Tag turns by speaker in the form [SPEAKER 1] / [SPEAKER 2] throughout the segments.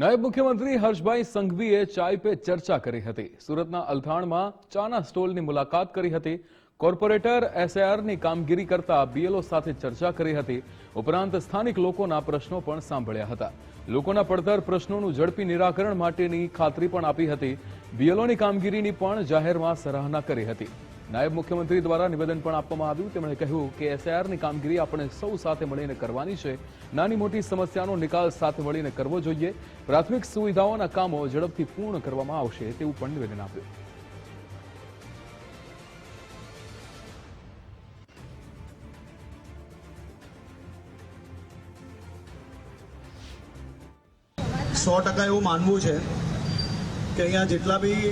[SPEAKER 1] નાયબ મુખ્યમંત્રી હર્ષભાઈ સંઘવીએ ચાય પે ચર્ચા કરી હતી. સુરતના અલથાણમાં ચાના સ્ટોલની મુલાકાત કરી હતી. કોર્પોરેટર એસઆઈઆરની કામગીરી કરતા બીએલઓ સાથે ચર્ચા કરી હતી. ઉપરાંત સ્થાનિક લોકોના પ્રશ્નો પણ સાંભળ્યા હતા. લોકોના પડતર પ્રશ્નોનું ઝડપી નિરાકરણ માટેની ખાતરી પણ આપી હતી. બીએલઓની કામગીરીની પણ જાહેરમાં સરાહના કરી હતી. નાયબ મુખ્યમંત્રી દ્વારા નિવેદન પણ આપવામાં આવ્યું. તેમણે કહ્યું કે એસઆઈઆરની કામગીરી આપણે સૌ સાથે મળીને કરવાની છે. નાની મોટી સમસ્યાનો નિકાલ સાથે મળીને કરવો જોઈએ. પ્રાથમિક સુવિધાઓના કામો ઝડપથી પૂર્ણ કરવામાં આવશે તેવું પણ નિવેદન આપ્યું.
[SPEAKER 2] સો ટકા એવું માનવું છે કે અહીંયા જેટલા બી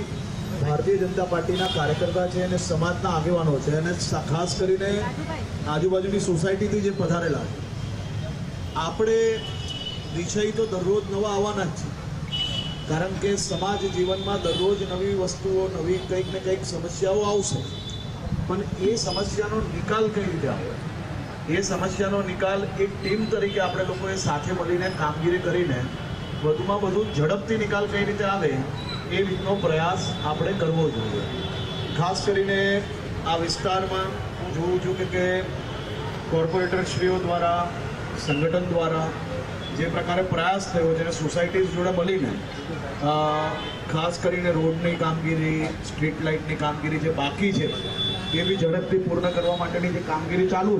[SPEAKER 2] ભારતીય જનતા પાર્ટીના કાર્યકર્તા છે અને સમાજના આગેવાનો છે અને ખાસ કરીને આજુબાજુની સોસાયટીથી જે પધારેલા આપણે વિષય તો દરરોજ નવા આવવાના જ છે. કારણ કે સમાજ જીવનમાં દરરોજ નવી વસ્તુઓ, નવી કંઈક ને કંઈક સમસ્યાઓ આવશે. પણ એ સમસ્યાનો નિકાલ કઈ રીતે આવે? એ સમસ્યાનો નિકાલ એક ટીમ તરીકે આપણે લોકોએ સાથે મળીને કામગીરી કરીને વધુમાં વધુ ઝડપથી નિકાલ કઈ રીતે આવે એ રીતનો પ્રયાસ આપણે કરવો જોઈએ. ખાસ કરીને આ વિસ્તારમાં હું જોઉં છું કે કોર્પોરેટરશ્રીઓ દ્વારા, સંગઠન દ્વારા જે પ્રકારે પ્રયાસ થયો છે સોસાયટીઝ જોડે મળીને ખાસ કરીને રોડની કામગીરી, સ્ટ્રીટ લાઇટની કામગીરી જે બાકી છે, એ બી ઝડપથી પૂર્ણ કરવા માટેની જે કામગીરી ચાલુ